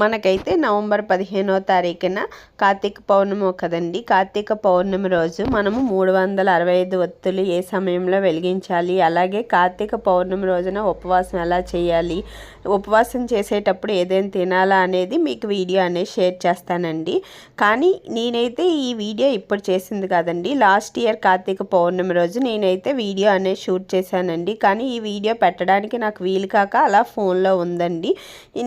మనకైతే నవంబర్ పదిహేనో తారీఖున కార్తీక పౌర్ణమి కదండి. కార్తీక పౌర్ణమి రోజు మనము మూడు వందల అరవై ఐదు ఒత్తులు ఏ సమయంలో వెలిగించాలి? అలాగే కార్తీక పౌర్ణమి రోజున ఉపవాసం ఎలా చేయాలి? ఉపవాసం చేసేటప్పుడు ఏదైనా తినాలా అనేది మీకు వీడియో అనేది షేర్ చేస్తానండి. కానీ నేనైతే ఈ వీడియో ఇప్పుడు చేసింది కాదండి. లాస్ట్ ఇయర్ కార్తీక పౌర్ణమి రోజు నేనైతే వీడియో అనేది షూట్ చేశానండి. కానీ ఈ వీడియో పెట్టడానికి నాకు వీలు కాక అలా ఫోన్లో ఉందండి.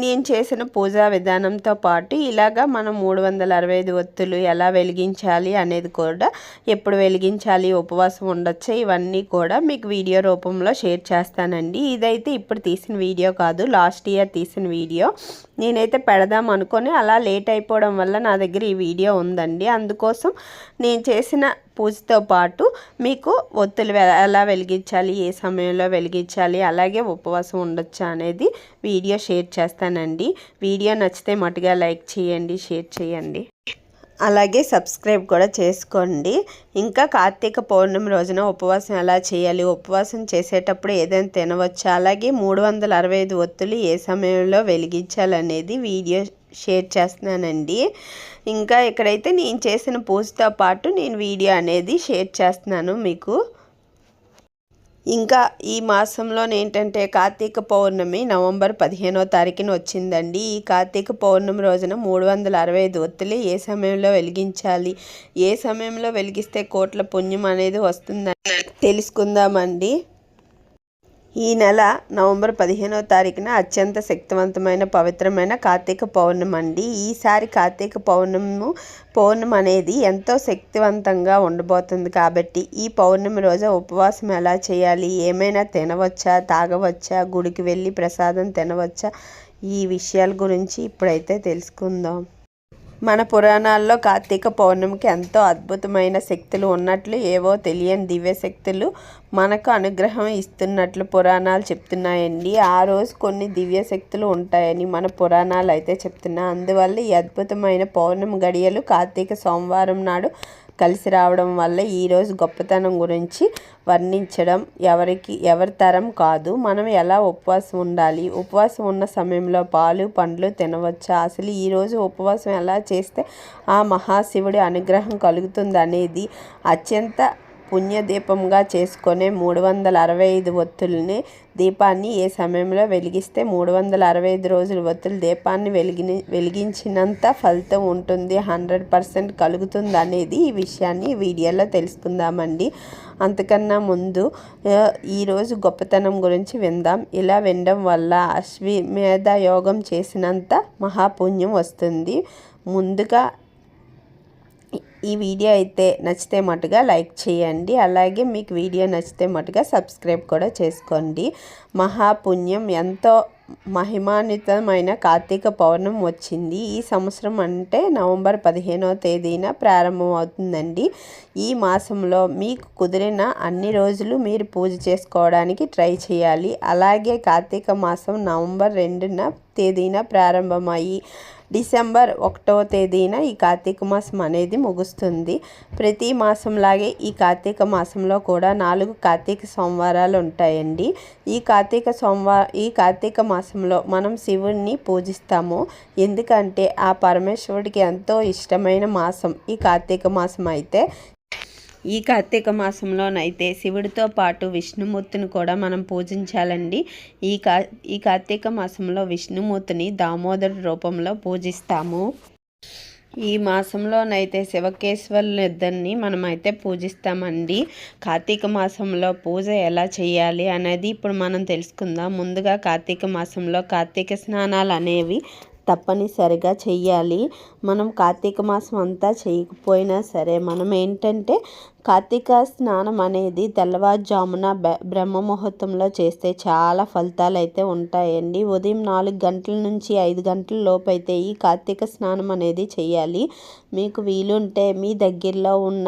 నేను చేసిన పూజా విధానంతో పాటు ఇలాగా మనం మూడు వందల అరవై ఐదు ఒత్తులు ఎలా వెలిగించాలి అనేది కూడా ఎప్పుడు వెలిగించాలి ఉపవాసం ఉండొచ్చు ఇవన్నీ కూడా మీకు వీడియో రూపంలో షేర్ చేస్తానండి. ఇదైతే ఇప్పుడు తీసిన వీడియో కాదు లాస్ట్ ఇయర్ తీసిన వీడియో. నేనైతే పెడదాం అనుకొని అలా లేట్ అయిపోవడం వల్ల నా దగ్గర ఈ వీడియో ఉందండి. అందుకోసం నేను చేసిన పూజతో పాటు మీకు ఒత్తులు ఎలా వెలిగించాలి ఏ సమయంలో వెలిగించాలి అలాగే ఉపవాసం ఉండొచ్చు అనేది వీడియో షేర్ చేస్తానండి. వీడియో నచ్చితే మటుగా లైక్ చేయండి షేర్ చేయండి. అలాగే సబ్స్క్రైబ్ కూడా చేసుకోండి. ఇంకా కార్తీక పౌర్ణమి రోజున ఉపవాసం ఎలా చేయాలి? ఉపవాసం చేసేటప్పుడు ఏదైనా తినవచ్చు? అలాగే మూడు వందల అరవై ఐదు ఒత్తులు ఏ సమయంలో వెలిగించాలనేది వీడియో షేర్ చేస్తున్నానండి. ఇంకా ఇక్కడైతే నేను చేసిన పూజతో పాటు నేను వీడియో అనేది షేర్ చేస్తున్నాను మీకు. ఇంకా ఈ మాసంలో ఏంటంటే కార్తీక పౌర్ణమి నవంబర్ పదిహేనో తారీఖున వచ్చిందండి. ఈ కార్తీక పౌర్ణమి రోజున మూడు వందల అరవై ఐదు ఒత్తులు ఏ సమయంలో వెలిగించాలి? ఏ సమయంలో వెలిగిస్తే కోట్ల పుణ్యం అనేది వస్తుందని తెలుసుకుందామండి. ఈ నెల నవంబర్ పదిహేనవ తారీఖున అత్యంత శక్తివంతమైన పవిత్రమైన కార్తీక పౌర్ణమి అండి. ఈసారి కార్తీక పౌర్ణమి పౌర్ణమి అనేది ఎంతో శక్తివంతంగా ఉండబోతుంది కాబట్టి ఈ పౌర్ణమి రోజు ఉపవాసం ఎలా చేయాలి? ఏమైనా తినవచ్చా? తాగవచ్చా? గుడికి వెళ్ళి ప్రసాదం తినవచ్చా? ఈ విషయాల గురించి ఇప్పుడైతే తెలుసుకుందాం. మన పురాణాల్లో కార్తీక పౌర్ణమికి ఎంతో అద్భుతమైన శక్తులు ఉన్నట్లు ఏవో తెలియని దివ్య శక్తులు మనకు అనుగ్రహం ఇస్తున్నట్లు పురాణాలు చెప్తున్నాయండి. ఆ రోజు కొన్ని దివ్య శక్తులు ఉంటాయని మన పురాణాలు అయితే చెప్తున్నాయి అందువల్ల ఈ అద్భుతమైన పౌర్ణమి గడియలు కార్తీక సోమవారం నాడు కలిసి రావడం వల్ల ఈరోజు గొప్పతనం గురించి వర్ణించడం ఎవరికి ఎవరి తరం కాదు. మనం ఎలా ఉపవాసం ఉండాలి? ఉపవాసం ఉన్న సమయంలో పాలు పండ్లు తినవచ్చా? అసలు ఈరోజు ఉపవాసం ఎలా చేస్తే ఆ మహాశివుడి అనుగ్రహం కలుగుతుంది అనేది అత్యంత పుణ్యదీపంగా చేసుకునే మూడు వందల అరవై ఐదు ఒత్తుల్ని దీపాన్ని ఏ సమయంలో వెలిగిస్తే మూడు వందల అరవై ఐదు రోజుల ఒత్తులు దీపాన్ని వెలిగి వెలిగించినంత ఫలితం ఉంటుంది హండ్రెడ్ పర్సెంట్ కలుగుతుంది అనేది ఈ విషయాన్ని వీడియోలో తెలుసుకుందామండి. అంతకన్నా ముందు ఈరోజు గొప్పతనం గురించి విందాం. ఇలా వినడం వల్ల అశ్వమేధ యోగం చేసినంత మహాపుణ్యం వస్తుంది. ముందుగా ఈ వీడియో అయితే నచ్చితే మటుగా లైక్ చేయండి. అలాగే మీకు వీడియో నచ్చితే మటుగా సబ్స్క్రైబ్ కూడా చేసుకోండి. మహాపుణ్యం. ఎంతో మహిమాన్వితమైన కార్తీక పౌర్ణం వచ్చింది. ఈ సంవత్సరం అంటే నవంబర్ పదిహేనవ తేదీన ప్రారంభమవుతుందండి ఈ మాసంలో మీకు కుదిరిన అన్ని రోజులు మీరు పూజ చేసుకోవడానికి ట్రై చేయాలి. అలాగే కార్తీక మాసం నవంబర్ రెండున తేదీన ప్రారంభమయ్యి డిసెంబర్ ఒకటవ తేదీన ఈ కార్తీక మాసం అనేది ముగుస్తుంది. ప్రతి మాసంలాగే ఈ కార్తీక మాసంలో కూడా నాలుగు కార్తీక సోమవారాలు ఉంటాయండి. ఈ కార్తీక సోమవార ఈ కార్తీక మాసంలో మనం శివుణ్ణి పూజిస్తాము. ఎందుకంటే ఆ పరమేశ్వరుడికి ఎంతో ఇష్టమైన మాసం ఈ కార్తీక మాసం అయితే ఈ కార్తీక మాసంలోనైతే శివుడితో పాటు విష్ణుమూర్తిని కూడా మనం పూజించాలండి. ఈ కా ఈ కార్తీక మాసంలో విష్ణుమూర్తిని దామోదర రూపంలో పూజిస్తాము. ఈ మాసంలోనైతే శివకేశ్వరుల ఇద్దరిని మనమైతే పూజిస్తామండి. కార్తీక మాసంలో పూజ ఎలా చేయాలి అనేది ఇప్పుడు మనం తెలుసుకుందాం. ముందుగా కార్తీక మాసంలో కార్తీక స్నానాలు అనేవి తప్పనిసరిగా చెయ్యాలి. మనం కార్తీక మాసం అంతా చేయకపోయినా సరే మనం ఏంటంటే కార్తీక స్నానం అనేది తెల్లవారుజామున బ్రహ్మ ముహూర్తంలో చేస్తే చాలా ఫలితాలు అయితే ఉంటాయండి. ఉదయం నాలుగు గంటల నుంచి ఐదు గంటల లోపు అయితే ఈ కార్తీక స్నానం అనేది చేయాలి. మీకు వీలుంటే మీ దగ్గరలో ఉన్న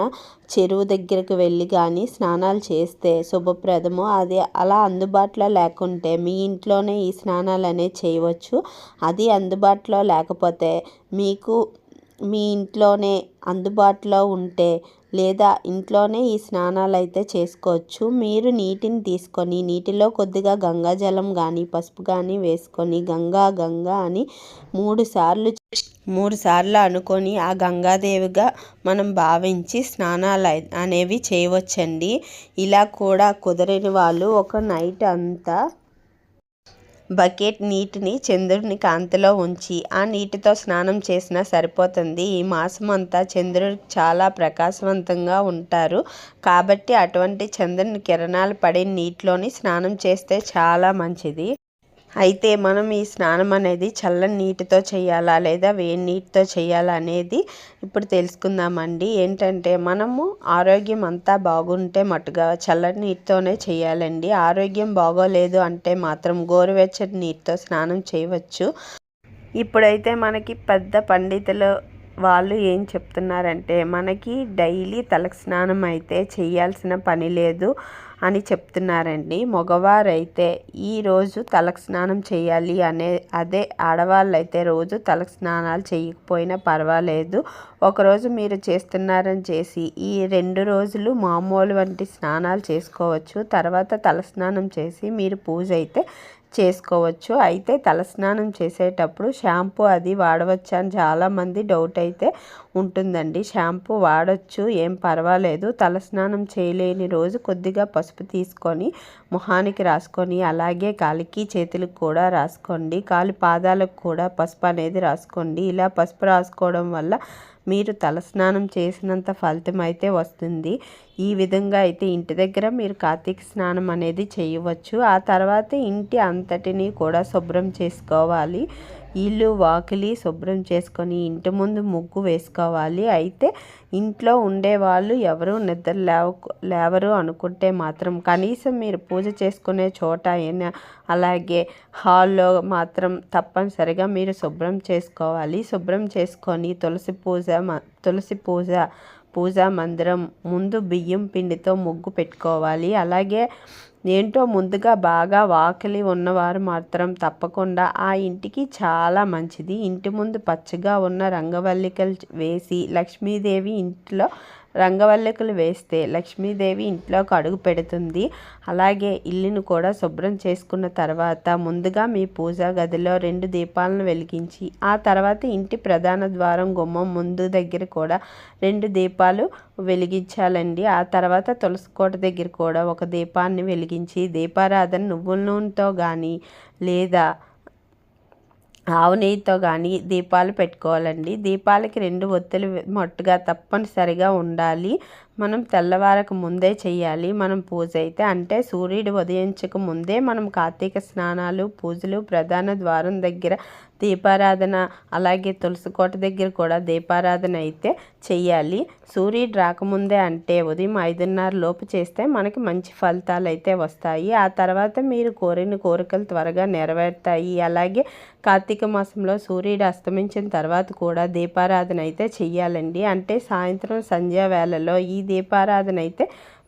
చెరువు దగ్గరకు వెళ్ళి కానీ స్నానాలు చేస్తే శుభప్రదము. అది అలా అందుబాటులో లేకుంటే మీ ఇంట్లోనే ఈ స్నానాలు అనేది చేయవచ్చు. అది అందుబాటులో లేకపోతే మీకు మీ ఇంట్లోనే అందుబాటులో ఉంటే లేదా ఇంట్లోనే ఈ స్నానాలు అయితే చేసుకోవచ్చు. మీరు నీటిని తీసుకొని నీటిలో కొద్దిగా గంగాజలం కానీ పసుపు కానీ వేసుకొని గంగా గంగా అని మూడు సార్లు మూడు సార్లు అనుకొని ఆ గంగాదేవిగా మనం భావించి స్నానాలు అనేవి చేయవచ్చండి. ఇలా కూడా కుదరని వాళ్ళు ఒక నైట్ అంతా బకెట్ నీటిని చంద్రుని కాంతిలో ఉంచి ఆ నీటితో స్నానం చేసినా సరిపోతుంది. ఈ మాసం అంతా చంద్రుడు చాలా ప్రకాశవంతంగా ఉంటారు. కాబట్టి అటువంటి చంద్రుని కిరణాలు పడే నీటిలోని స్నానం చేస్తే చాలా మంచిది. అయితే మనం ఈ స్నానం అనేది చల్లని నీటితో చేయాలా లేదా వేడి నీటితో చేయాలా అనేది ఇప్పుడు తెలుసుకుందామండి. ఏంటంటే మనము ఆరోగ్యం అంతా బాగుంటే మట్టుగా చల్లని నీటితోనే చేయాలండి. ఆరోగ్యం బాగోలేదు అంటే మాత్రం గోరువెచ్చని నీటితో స్నానం చేయవచ్చు. ఇప్పుడైతే మనకి పెద్ద పండితులు వాళ్ళు ఏం చెప్తున్నారంటే మనకి డైలీ తలకు స్నానం అయితే చేయాల్సిన పని లేదు. అని చెప్తున్నారండి. మగవారైతే ఈరోజు తలకు స్నానం చేయాలి అనే అదే ఆడవాళ్ళైతే రోజు తలకు స్నానాలు చేయకపోయినా పర్వాలేదు. ఒకరోజు మీరు చేస్తున్నారని చేసి ఈ రెండు రోజులు మామూలు వంటి స్నానాలు చేసుకోవచ్చు. తర్వాత తల స్నానం చేసి మీరు పూజ అయితే చేసుకోవచ్చు. అయితే తలస్నానం చేసేటప్పుడు షాంపూ అది వాడవచ్చు అని చాలామంది డౌట్ అయితే ఉంటుందండి. షాంపూ వాడచ్చు ఏం పర్వాలేదు. తలస్నానం చేయలేని రోజు కొద్దిగా పసుపు తీసుకొని మొహానికి రాసుకొని అలాగే కాలికి చేతులకు కూడా రాసుకోండి. కాలి పాదాలకు కూడా పసుపు అనేది రాసుకోండి. ఇలా పసుపు రాసుకోవడం వల్ల మీరు తలస్నానం చేసినంత ఫలితం అయితే వస్తుంది. ఈ విధంగా అయితే ఇంటి దగ్గర మీరు కార్తీక స్నానం అనేది చేయవచ్చు. ఆ తర్వాత ఇంటి అంతటిని కూడా శుభ్రం చేసుకోవాలి. ఇల్లు వాకిలి శుభ్రం చేసుకొని ఇంటి ముందు ముగ్గు వేసుకోవాలి. అయితే ఇంట్లో ఉండేవాళ్ళు ఎవరు నిద్ర లేవ లేవరు అనుకుంటే మాత్రం కనీసం మీరు పూజ చేసుకునే చోట అయినా అలాగే హాల్లో మాత్రం తప్పనిసరిగా మీరు శుభ్రం చేసుకోవాలి. శుభ్రం చేసుకొని తులసి పూజ మ- తులసి పూజ పూజా మందిరం ముందు బియ్యం పిండితో ముగ్గు పెట్టుకోవాలి. అలాగే ఏంటో ముందుగా బాగా వాకిలి ఉన్నవారు మాత్రం తప్పకుండా ఆ ఇంటికి చాలా మంచిది. ఇంటి ముందు పచ్చగా ఉన్న రంగవల్లికలు వేసి లక్ష్మీదేవి ఇంట్లో రంగవల్లికలు వేస్తే లక్ష్మీదేవి ఇంట్లోకి అడుగు పెడుతుంది. అలాగే ఇల్లును కూడా శుభ్రం చేసుకున్న తర్వాత ముందుగా మీ పూజా గదిలో రెండు దీపాలను వెలిగించి ఆ తర్వాత ఇంటి ప్రధాన ద్వారం గుమ్మం ముందు దగ్గర కూడా రెండు దీపాలు వెలిగించాలండి. ఆ తర్వాత తులసి కోట దగ్గర కూడా ఒక దీపాన్ని వెలిగించి దీపారాధన నువ్వుల నూనెతో కానీ లేదా ఆవు నెయ్యితో కానీ దీపాలు పెట్టుకోవాలండి. దీపాలకి రెండు ఒత్తులు మట్టుగా తప్పనిసరిగా ఉండాలి. మనం తెల్లవారకు ముందే చేయాలి మనం పూజ అయితే అంటే సూర్యుడు ఉదయించక ముందే మనం కార్తీక స్నానాలు పూజలు ప్రధాన ద్వారం దగ్గర దీపారాధన అలాగే తులసి కోట దగ్గర కూడా దీపారాధన అయితే చెయ్యాలి. సూర్యుడు రాకముందే అంటే ఉదయం ఐదున్నర లోపు చేస్తే మనకి మంచి ఫలితాలు అయితే వస్తాయి. ఆ తర్వాత మీరు కోరిన కోరికలు త్వరగా నెరవేరుతాయి. అలాగే కార్తీక మాసంలో సూర్యుడు అస్తమించిన తర్వాత కూడా దీపారాధన అయితే చెయ్యాలండి. అంటే సాయంత్రం సంధ్యా వేళలో ఈ దీపారాధన అయితే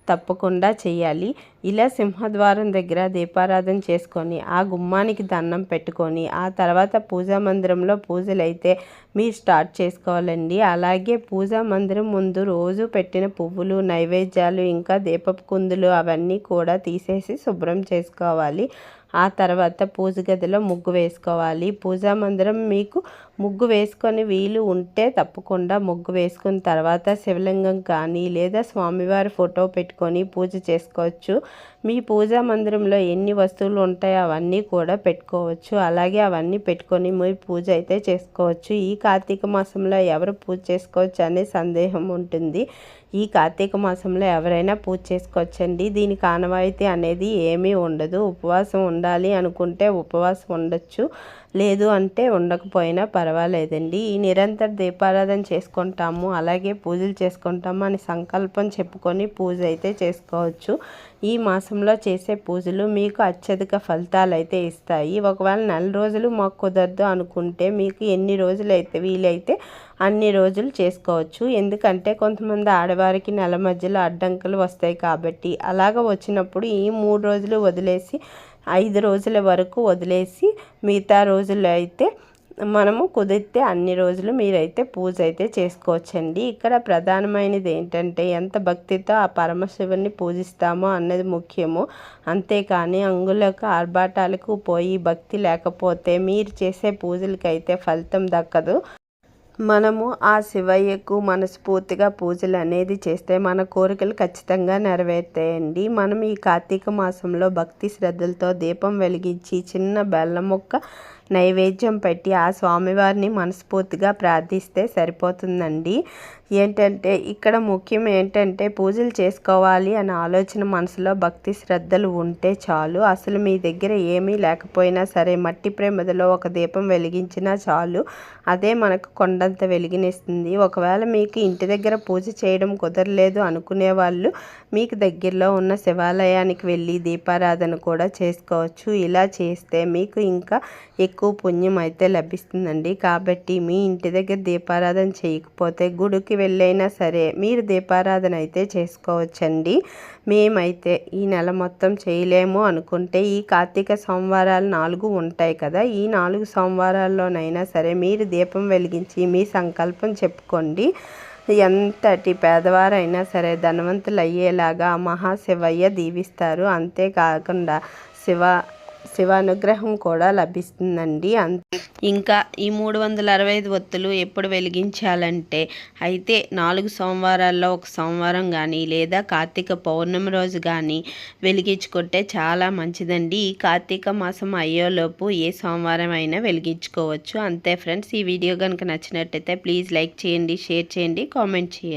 తప్పకుండా చేయాలి ఇలా సింహద్వారం దగ్గర దీపారాధన చేసుకొని ఆ గుమ్మానికి దండం పెట్టుకొని ఆ తర్వాత పూజా మందిరంలో పూజలు అయితే మీరు స్టార్ట్ చేసుకోవాలండి. అలాగే పూజా మందిరం ముందు రోజు పెట్టిన పువ్వులు నైవేద్యాలు ఇంకా దీపపు కుందులు అవన్నీ కూడా తీసేసి శుభ్రం చేసుకోవాలి. ఆ తర్వాత పూజ గదిలో ముగ్గు వేసుకోవాలి. పూజా మందిరం మీకు ముగ్గు వేసుకొని వీలు ఉంటే తప్పకుండా ముగ్గు వేసుకున్న తర్వాత శివలింగం కానీ లేదా స్వామివారి ఫోటో పెట్టుకొని పూజ చేసుకోవచ్చు. మీ పూజా మందిరంలో ఎన్ని వస్తువులు ఉంటాయో అవన్నీ కూడా పెట్టుకోవచ్చు. అలాగే అవన్నీ పెట్టుకొని మీరు పూజ అయితే చేసుకోవచ్చు. ఈ కార్తీక మాసంలో ఎవరు పూజ చేసుకోవచ్చు అనే సందేహం ఉంటుంది. ఈ కార్తీక మాసంలో ఎవరైనా పూజ చేసుకోవచ్చండి. దీనికి ఆనవాయితీ అనేది ఏమీ ఉండదు. ఉపవాసం ఉండాలి అనుకుంటే ఉపవాసం ఉండొచ్చు. లేదు అంటే ఉండకపోయినా పర్వాలేదండి. ఈ నిరంతర దీపారాధన చేసుకుంటాము. అలాగే పూజలు చేసుకుంటాము అని సంకల్పం చెప్పుకొని పూజ అయితే చేసుకోవచ్చు. ఈ మాసంలో చేసే పూజలు మీకు అత్యధిక ఫలితాలు అయితే ఇస్తాయి. ఒకవేళ నెల రోజులు మాకు కుదరదు అనుకుంటే మీకు ఎన్ని రోజులు అయితే వీలైతే అన్ని రోజులు చేసుకోవచ్చు. ఎందుకంటే కొంతమంది ఆడవారికి నెల మధ్యలో అడ్డంకులు వస్తాయి కాబట్టి అలాగ వచ్చినప్పుడు ఈ మూడు రోజులు వదిలేసి ఐదు రోజుల వరకు వదిలేసి మిగతా రోజులు అయితే మనము కుదిరితే అన్ని రోజులు మీరైతే పూజ అయితే చేసుకోవచ్చండి. ఇక్కడ ప్రధానమైనది ఏంటంటే ఎంత భక్తితో ఆ పరమశివుని పూజిస్తామో అన్నది ముఖ్యము. అంతేకాని అంగులకు ఆర్భాటాలకు పోయి భక్తి లేకపోతే మీరు చేసే పూజలకైతే ఫలితం దక్కదు. మనము ఆ శివయ్యకు మనస్ఫూర్తిగా పూజలు అనేది చేస్తే మన కోరికలు ఖచ్చితంగా నెరవేరుతాయండి. మనం ఈ కార్తీక మాసంలో భక్తి శ్రద్ధలతో దీపం వెలిగించి చిన్న బెల్లం మొక్క నైవేద్యం పెట్టి ఆ స్వామివారిని మనస్ఫూర్తిగా ప్రార్థిస్తే సరిపోతుందండి. ఏంటంటే ఇక్కడ ముఖ్యం ఏంటంటే పూజలు చేసుకోవాలి అనే ఆలోచన మనసులో భక్తి శ్రద్ధలు ఉంటే చాలు. అసలు మీ దగ్గర ఏమీ లేకపోయినా సరే మట్టి ప్రేమదలో ఒక దీపం వెలిగించినా చాలు. అదే మనకు కొండంత వెలిగినిస్తుంది. ఒకవేళ మీకు ఇంటి దగ్గర పూజ చేయడం కుదరలేదు అనుకునే వాళ్ళు మీకు దగ్గరలో ఉన్న శివాలయానికి వెళ్ళి దీపారాధన కూడా చేసుకోవచ్చు. ఇలా చేస్తే మీకు ఇంకా ఎక్కువ పుణ్యం అయితే లభిస్తుందండి. కాబట్టి మీ ఇంటి దగ్గర దీపారాధన చేయకపోతే గుడికి వెళ్ళైనా సరే మీరు దీపారాధన అయితే చేసుకోవచ్చండి. మేమైతే ఈ నెల మొత్తం చేయలేము అనుకుంటే ఈ కార్తీక సోమవారాలు నాలుగు ఉంటాయి కదా ఈ నాలుగు సోమవారాల్లోనైనా సరే మీరు దీపం వెలిగించి మీ సంకల్పం చెప్పుకోండి. ఎంతటి పేదవారైనా సరే ధనవంతులు అయ్యేలాగా మహాశివయ్య దీవిస్తారు. అంతేకాకుండా శివ శివానుగ్రహం కూడా లభిస్తుందండి. ఇంకా ఈ మూడు వందల అరవై ఐదు ఒత్తులు ఎప్పుడు వెలిగించాలంటే అయితే నాలుగు సోమవారాల్లో ఒక సోమవారం కానీ లేదా కార్తీక పౌర్ణమి రోజు కానీ వెలిగించుకుంటే చాలా మంచిదండి. ఈ కార్తీక మాసం అయ్యేలోపు ఏ సోమవారం అయినా వెలిగించుకోవచ్చు. అంతే ఫ్రెండ్స్ ఈ వీడియో కనుక నచ్చినట్టయితే ప్లీజ్ లైక్ చేయండి షేర్ చేయండి కామెంట్ చేయండి.